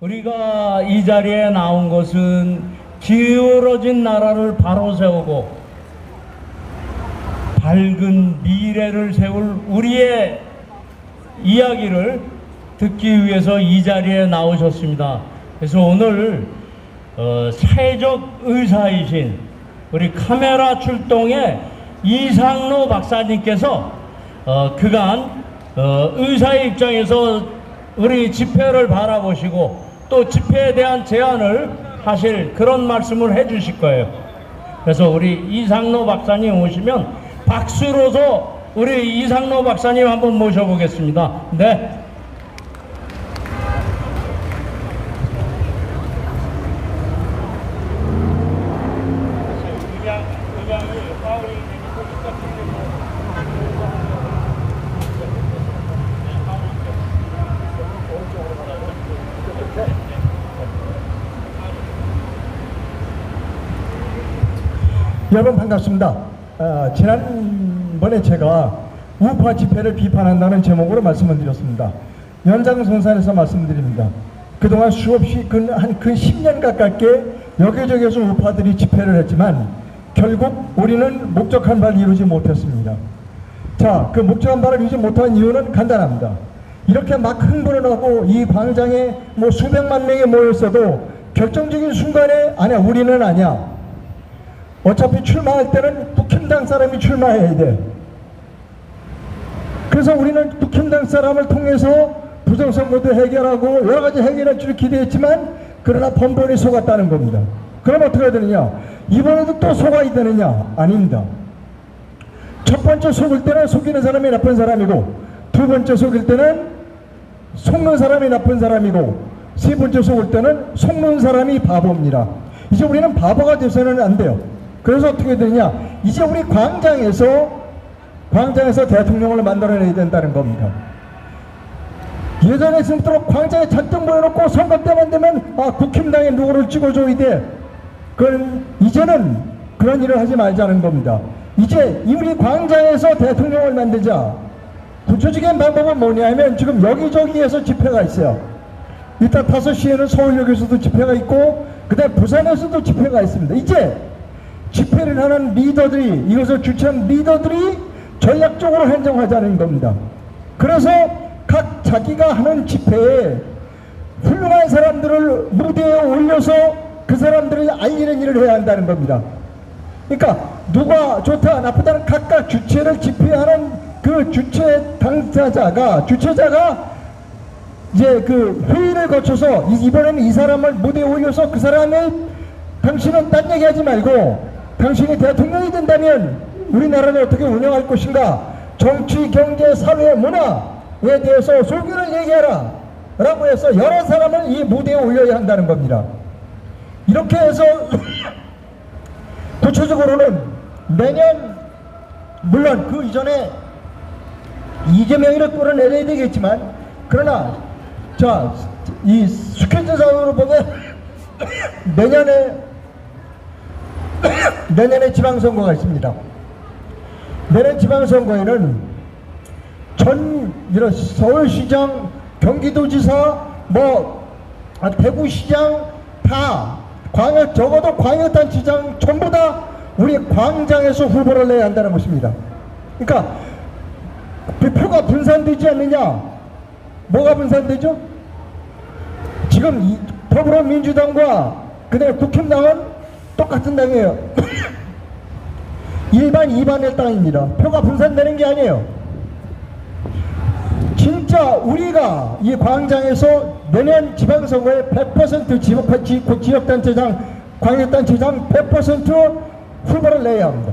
우리가 이 자리에 나온 것은 기울어진 나라를 바로 세우고 밝은 미래를 세울 우리의 이야기를 듣기 위해서 이 자리에 나오셨습니다. 그래서 오늘 어, 사회적 의사이신 우리 카메라 출동의 이상로 박사님께서 어, 그간 어, 의사의 입장에서 우리 집회를 바라보시고 또 집회에 대한 제안을 하실 그런 말씀을 해주실 거예요. 그래서 우리 이상로 박사님 오시면 박수로서 우리 이상로 박사님 한번 모셔보겠습니다. 네. 여러분 반갑습니다. 아, 지난번에 제가 우파 집회를 비판한다는 제목으로 말씀을 드렸습니다. 연장선상에서 말씀드립니다. 그동안 수없이 한그 10년 가깝게 여기저기에서 우파들이 집회를 했지만 결국 우리는 목적한 바를 이루지 못했습니다. 자, 그 목적한 바를 이루지 못한 이유는 간단합니다. 이렇게 막 흥분을 하고 이 광장에 뭐 수백만 명이 모였어도 결정적인 순간에 아니야 우리는 아니야 어차피 출마할 때는 북힘당 사람이 출마해야 돼. 그래서 우리는 북힘당 사람을 통해서 부정선거도 해결하고 여러 가지 해결할 줄 기대했지만 그러나 번번이 속았다는 겁니다. 그럼 어떻게 해야 되느냐? 이번에도 또 속아야 되느냐? 아닙니다. 첫 번째 속을 때는 속이는 사람이 나쁜 사람이고 두 번째 속일 때는 속는 사람이 나쁜 사람이고 세 번째 속을 때는 속는 사람이 바보입니다. 이제 우리는 바보가 돼서는 안 돼요. 그래서 어떻게 되느냐? 이제 우리 광장에서 광장에서 대통령을 만들어내야 된다는 겁니다. 예전에 있으면 광장에 잔뜩 모여놓고 선거 때만 되면 아 국힘당에 누구를 찍어줘야 돼. 그건 이제는 그런 일을 하지 말자는 겁니다. 이제 우리 광장에서 대통령을 만들자. 구체적인 방법은 뭐냐면 지금 여기저기에서 집회가 있어요. 이따 5시에는 서울역에서도 집회가 있고 그다음 부산에서도 집회가 있습니다. 이제 집회를 하는 리더들이 이것을 주최한 리더들이 전략적으로 행정하자는 겁니다. 그래서 각 자기가 하는 집회에 훌륭한 사람들을 무대에 올려서 그 사람들을 알리는 일을 해야 한다는 겁니다. 그러니까 누가 좋다 나쁘다는 각각 주체를 집회하는 그 주체 당사자가 주체자가 이제 그 회의를 거쳐서 이번에는 이 사람을 무대에 올려서 그 사람의 당신은 딴 얘기하지 말고 당신이 대통령이 된다면 우리나라를 어떻게 운영할 것인가 정치, 경제, 사회, 문화에 대해서 소견을 얘기하라 라고 해서 여러 사람을 이 무대에 올려야 한다는 겁니다. 이렇게 해서 구체적으로는 내년 물론 그 이전에 이재명이를 끌어내려야 되겠지만 그러나 자이 스케줄상으로 보면 내년에 내년에 지방선거가 있습니다. 내년 지방선거에는 전 이런 서울시장, 경기도지사, 뭐 아, 대구시장 다 광역 적어도 광역단체장 전부 다 우리 광장에서 후보를 내야 한다는 것입니다. 그러니까 그 표가 분산되지 않느냐? 뭐가 분산되죠? 지금 이 더불어민주당과 그다음에 국힘당은 똑같은 당이에요. 일반 이반의 땅입니다. 표가 분산되는 게 아니에요. 진짜 우리가 이 광장에서 내년 지방선거에 100% 지역, 지- 지역단체장, 광역단체장 100% 후보를 내야 합니다.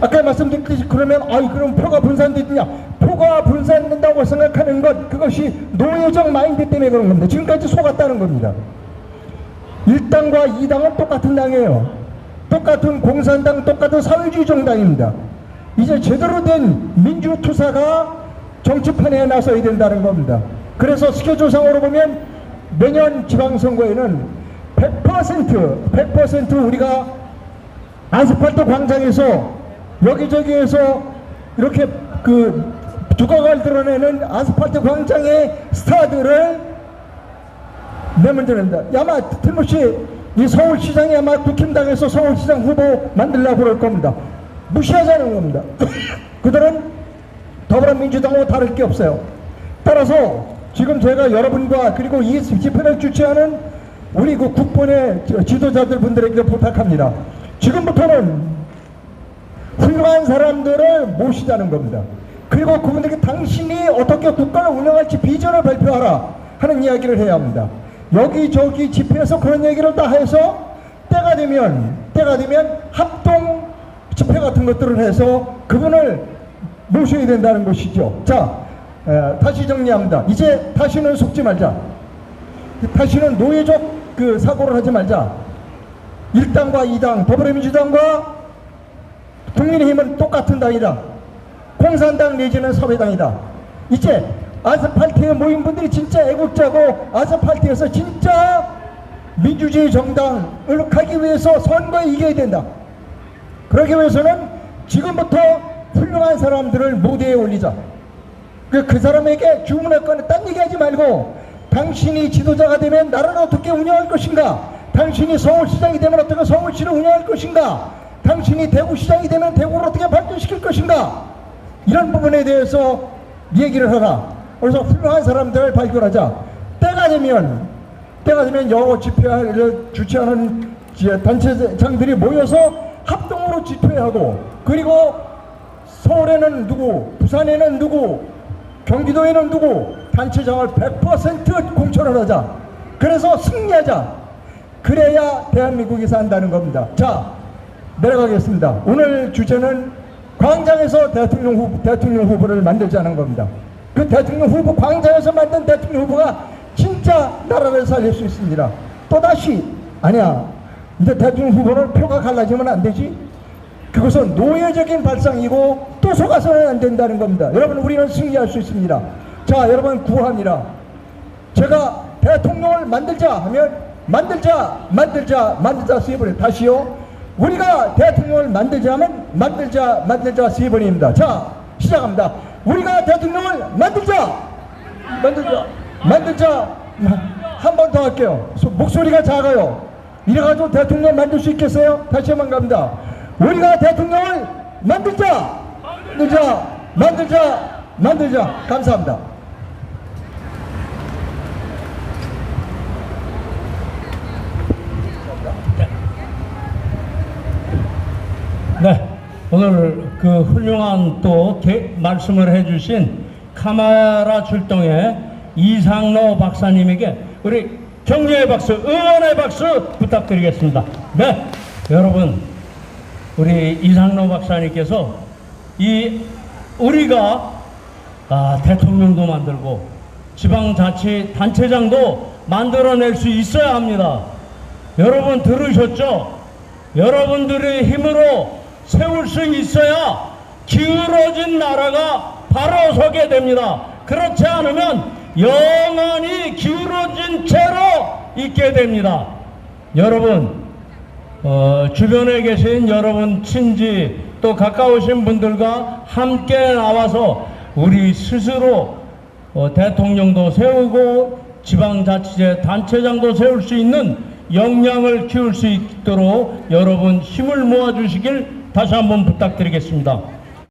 아까 말씀드렸듯이 그러면 아이 그럼 표가 분산되느냐 표가 분산된다고 생각하는 것 그것이 노예적 마인드 때문에 그런 겁니다 지금까지 속았다는 겁니다 1당과 2당은 똑같은 당이에요. 똑같은 공산당 똑같은 사회주의 정당입니다. 이제 제대로 된 민주투사가 정치판에 나서야 된다는 겁니다. 그래서 스케줄상으로 보면 내년 지방선거에는 100% 100% 우리가 아스팔트 광장에서 여기저기에서 이렇게 그 두각을 드러내는 아스팔트 광장의 스타들을 내 문제입니다. 아마 틀림없이 이 서울시장이 아마 국힘당에서 서울시장 후보 만들려고 그럴 겁니다. 무시하자는 겁니다. 그들은 더불어민주당하고 다를 게 없어요. 따라서 지금 제가 여러분과 그리고 이 집회를 주최하는 우리 그 국본의 지- 지도자들 분들에게 부탁합니다. 지금부터는 훌륭한 사람들을 모시자는 겁니다. 그리고 그분들에게 당신이 어떻게 국가를 운영할지 비전을 발표하라 하는 이야기를 해야 합니다. 여기저기 집회에서 그런 얘기를 다 해서 때가 되면 때가 되면 합동 집회 같은 것들을 해서 그분을 모셔야 된다는 것이죠. 자, 에, 다시 정리합니다. 이제 다시는 속지 말자. 다시는 노예적 그 사고를 하지 말자. 1당과 2당, 더불어민주당과 국민의힘은 똑같은 당이다. 공산당 내지는 사회당이다. 이제 아스팔트에 모인 분들이 진짜 애국자고 아스팔트에서 진짜 민주주의 정당을 가기 위해서 선거에 이겨야 된다. 그러기 위해서는 지금부터 훌륭한 사람들을 무대에 올리자. 그, 그 사람에게 주문할 거는 딴 얘기하지 말고 당신이 지도자가 되면 나라를 어떻게 운영할 것인가? 당신이 서울시장이 되면 어떻게 서울시를 운영할 것인가? 당신이 대구시장이 되면 대구를 어떻게 발전시킬 것인가? 이런 부분에 대해서 얘기를 하라. 그래서 훌륭한 사람들을 발굴하자. 때가 되면 때가 되면 여러 집회를 주최하는 지- 단체장들이 모여서 합동으로 집회하고 그리고 서울에는 누구, 부산에는 누구, 경기도에는 누구 단체장을 100% 공천을 하자. 그래서 승리하자. 그래야 대한민국이 산다는 겁니다. 자, 내려가겠습니다. 오늘 주제는 광장에서 대통령 후보, 대통령 후보를 만들자는 겁니다. 그 대통령 후보, 광장에서 만든 대통령 후보가 진짜 나라를 살릴 수 있습니다. 또다시, 아니야. 이제 대통령 후보는 표가 갈라지면 안 되지. 그것은 노예적인 발상이고 또 속아서는 안 된다는 겁니다. 여러분, 우리는 승리할 수 있습니다. 자, 여러분, 구합니다. 제가 대통령을 만들자 하면 만들자 만들자 만들자 세 번에 다시요 우리가 대통령을 만들자 하면 만들자 만들자 세 번입니다 자 시작합니다 우리가 대통령을 만들자! 만들자! 만들자! 한 번 더 할게요. 소- 목소리가 작아요. 이래가지고 대통령 만들 수 있겠어요? 다시 한번 갑니다. 우리가 대통령을 만들자! 만들자! 만들자! 만들자! 감사합니다. 네, 오늘 그 훌륭한 또 개- 말씀을 해주신 카메라 출동의 이상로 박사님에게 우리 격려의 박수, 응원의 박수 부탁드리겠습니다. 네, 여러분, 우리 이상로 박사님께서 이 우리가 아, 대통령도 만들고 지방자치 단체장도 만들어낼 수 있어야 합니다. 여러분 들으셨죠? 여러분들의 힘으로 세울 수 있어야 기울어진 나라가 바로 서게 됩니다. 그렇지 않으면 영원히 기울어진 채로 있게 됩니다. 여러분, 어, 주변에 계신 여러분 친지 또 가까우신 분들과 함께 나와서 우리 스스로 어, 대통령도 세우고 지방자치제 단체장도 세울 수 있는 역량을 키울 수 있도록 여러분 힘을 모아 주시길 다시 한번 부탁드리겠습니다.